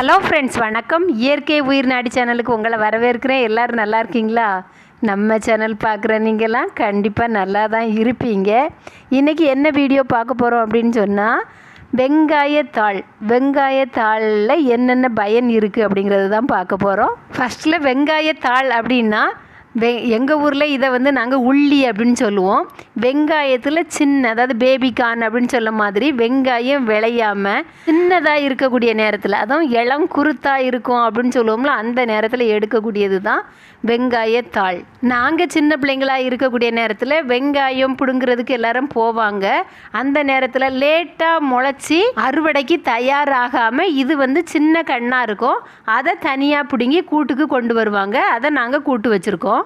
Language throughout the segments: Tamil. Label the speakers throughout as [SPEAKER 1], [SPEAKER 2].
[SPEAKER 1] ஹலோ ஃப்ரெண்ட்ஸ் வணக்கம். இயற்கை உயிர் நாடி சேனலுக்கு உங்களை வரவேற்கிறேன். எல்லோரும் நல்லா இருக்கீங்களா? நம்ம சேனல் பார்க்குற நீங்கள்லாம் கண்டிப்பாக நல்லா தான் இருப்பீங்க. இன்றைக்கி என்ன வீடியோ பார்க்க போகிறோம் அப்படின்னு சொன்னால் வெங்காயத்தாள். வெங்காயத்தாளில் என்னென்ன பயன் இருக்குது அப்படிங்கிறது தான் பார்க்க போகிறோம் ஃபஸ்ட்டில் வெங்காயத்தாள் அப்படின்னா வெ எங்கள் ஊரில் இதை வந்து நாங்கள் உள்ளி அப்படின்னு சொல்லுவோம். வெங்காயத்தில் சின்ன அதாவது பேபி கார்ன் அப்படின்னு சொல்ல மாதிரி வெங்காயம் விளையாமல் சின்னதாக இருக்கக்கூடிய நேரத்தில் அதுவும் இளம் குருத்தாக இருக்கும் அப்படின்னு சொல்லுவோம்ல அந்த நேரத்தில் எடுக்கக்கூடியது தான் வெங்காயத்தாள் நாங்கள் சின்ன பிள்ளைங்களாக இருக்கக்கூடிய நேரத்தில் வெங்காயம் பிடுங்கிறதுக்கு எல்லாரும் போவாங்க. அந்த நேரத்தில் லேட்டாக முளைச்சி அறுவடைக்கு தயாராகாமல் இது வந்து சின்ன கண்ணாக இருக்கும். அதை தனியாக பிடுங்கி கூட்டுக்கு கொண்டு வருவாங்க. அதை நாங்கள் கூட்டு வச்சுருக்கோம்.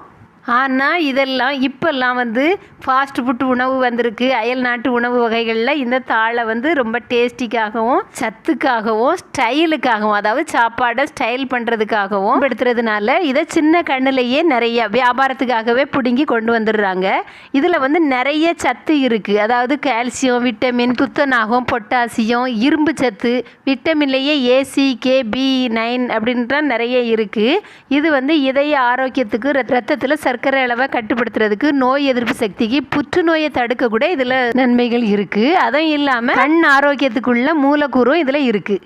[SPEAKER 1] ஆனால் இதெல்லாம் இப்போல்லாம் வந்து ஃபாஸ்ட் ஃபுட் உணவு வந்திருக்கு. அயல் நாட்டு உணவு வகைகளில் இந்த தாளை வந்து ரொம்ப டேஸ்டிக்காகவும் சத்துக்காகவும் ஸ்டைலுக்காகவும் அதாவது சாப்பாடை ஸ்டைல் பண்ணுறதுக்காகவும் படுத்துறதுனால இதை சின்ன கண்ணுலேயே நிறைய வியாபாரத்துக்காகவே பிடுங்கி கொண்டு வந்துடுறாங்க. இதில் வந்து நிறைய சத்து இருக்குது அதாவது கால்சியம் விட்டமின் துத்தநாகம் பொட்டாசியம் இரும்பு சத்து விட்டமின்லேயே A C K B nine அப்படின்ற நிறைய இருக்குது இது வந்து இதய ஆரோக்கியத்துக்கு ரத்தத்தில் சர்க்கரை அளவை கட்டுப்படுத்துறதுக்கு நோய் எதிர்ப்பு சக்திக்கு புற்றுநோயை தடுக்க கூட இதில் நன்மைகள் இருக்குது அதுவும் இல்லாமல் கண் ஆரோக்கியத்துக்குள்ள மூலக்கூறும் இதில் இருக்குது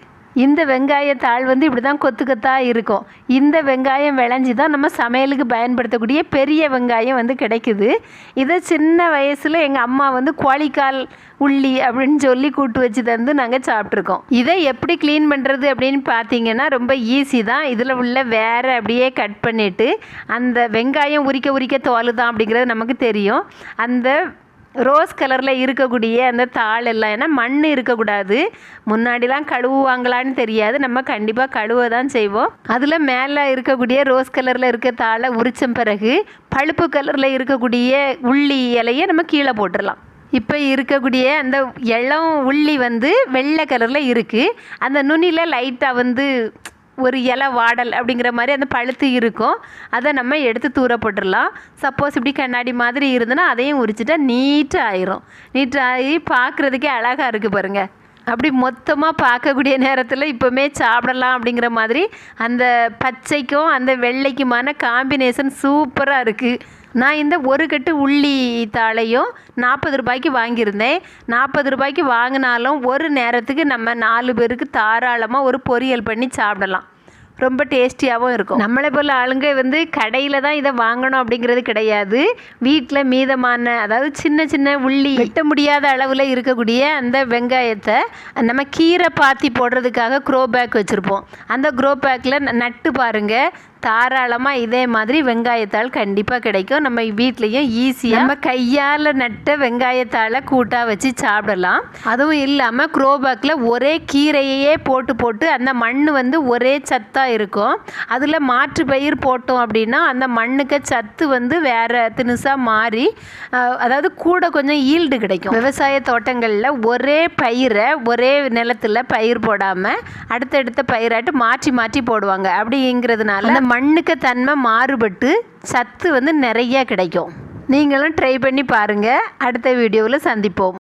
[SPEAKER 1] இந்த வெங்காயத்தாள் வந்து இப்படி தான் கொத்து கொத்தாக இருக்கும். இந்த வெங்காயம் விளைஞ்சி தான் நம்ம சமையலுக்கு பயன்படுத்தக்கூடிய பெரிய வெங்காயம் வந்து கிடைக்குது. இதை சின்ன வயசில் எங்கள் அம்மா வந்து கோழிக்கால் உள்ளி அப்படின்னு சொல்லி கூட்டு வச்சு தந்து நாங்கள் சாப்பிட்ருக்கோம் இதை எப்படி க்ளீன் பண்ணுறது அப்படின்னு பார்த்தீங்கன்னா ரொம்ப ஈஸி தான். இதில் உள்ள வேறு அப்படியே கட் பண்ணிவிட்டு அந்த வெங்காயம் உரிக்க உரிக்க தோல் தான் அப்படிங்கிறது நமக்கு தெரியும். அந்த ரோஸ் கலரில் இருக்கக்கூடிய அந்த தாள் எல்லாம் ஏன்னா மண் இருக்கக்கூடாது. முன்னாடிலாம் கழுவுவாங்களான்னு தெரியாது. நம்ம கண்டிப்பாக கழுவ தான் செய்வோம். அதில் மேலே இருக்கக்கூடிய ரோஸ் கலரில் இருக்க தாளை உரிச்ச பிறகு பழுப்பு கலரில் இருக்கக்கூடிய உள்ளி இலையை நம்ம கீழே போட்டுடலாம் இப்போ இருக்கக்கூடிய அந்த இளம் உள்ளி வந்து வெள்ளை கலரில் இருக்குது அந்த நுனியில் லைட்டாக வந்து ஒரு இலை வாடல் அப்படிங்கிற மாதிரி அந்த பழுத்து இருக்கும். அதை நம்ம எடுத்து தூர போட்டுடலாம் சப்போஸ் இப்படி கண்ணாடி மாதிரி இருந்ததுன்னா அதையும் உரிச்சிட்டா நீட்டாக ஆயிரும் நீட்டாகி பார்க்குறதுக்கே அழகாக இருக்குது பாருங்கள் அப்படி மொத்தமாக பார்க்கக்கூடிய நேரத்தில் இப்போவுமே சாப்பிடலாம் அப்படிங்கிற மாதிரி அந்த பச்சைக்கும் அந்த வெள்ளைக்குமான காம்பினேஷன் சூப்பராக இருக்குது நான் இந்த ஒரு கட்டு உள்ளி தாளையும் நாற்பது ரூபாய்க்கு வாங்கியிருந்தேன். நாற்பது ரூபாய்க்கு வாங்கினாலும் ஒரு நேரத்துக்கு நம்ம நாலு பேருக்கு தாராளமாக ஒரு பொரியல் பண்ணி சாப்பிடலாம். ரொம்ப டேஸ்டியாகவும் இருக்கும். நம்மளை போல் ஆளுங்க வந்து கடையில் தான் இதை வாங்கணும் அப்படிங்கிறது கிடையாது. வீட்டில் மீதமான அதாவது சின்ன சின்ன உள்ளி வெட்ட முடியாத அளவில் இருக்கக்கூடிய அந்த வெங்காயத்தை நம்ம கீரை பாத்தி போடுறதுக்காக க்ரோ பேக் வச்சுருப்போம். அந்த க்ரோ பேக்கில் நட்டு பாருங்கள் தாராளமாக இதே மாதிரி வெங்காயத்தாள் கண்டிப்பாக கிடைக்கும். நம்ம வீட்லேயும் ஈஸியாக நம்ம கையால் நட்ட வெங்காயத்தாளை கூட்டாக வச்சு சாப்பிடலாம். அதுவும் இல்லாமல் குரோபாக்கில் ஒரே கீரையே போட்டு போட்டு அந்த மண் வந்து ஒரே சத்தாக இருக்கும். அதில் மாற்று பயிர் போட்டோம் அப்படின்னா அந்த மண்ணுக்கு சத்து வந்து வேறு தினுசாக மாறி அதாவது கூட கொஞ்சம் ஈல்டு கிடைக்கும். விவசாய தோட்டங்களில் ஒரே பயிரை ஒரே நிலத்தில் பயிர் போடாமல் அடுத்தடுத்த பயிராட்டு மாற்றி மாற்றி போடுவாங்க. அப்படிங்கிறதுனால அந்த மண்ணுக்கு தன்மை மாறுபட்டு சத்து வந்து நிறைய கிடைக்கும். நீங்களும் ட்ரை பண்ணி பாருங்கள் அடுத்த வீடியோவில் சந்திப்போம்.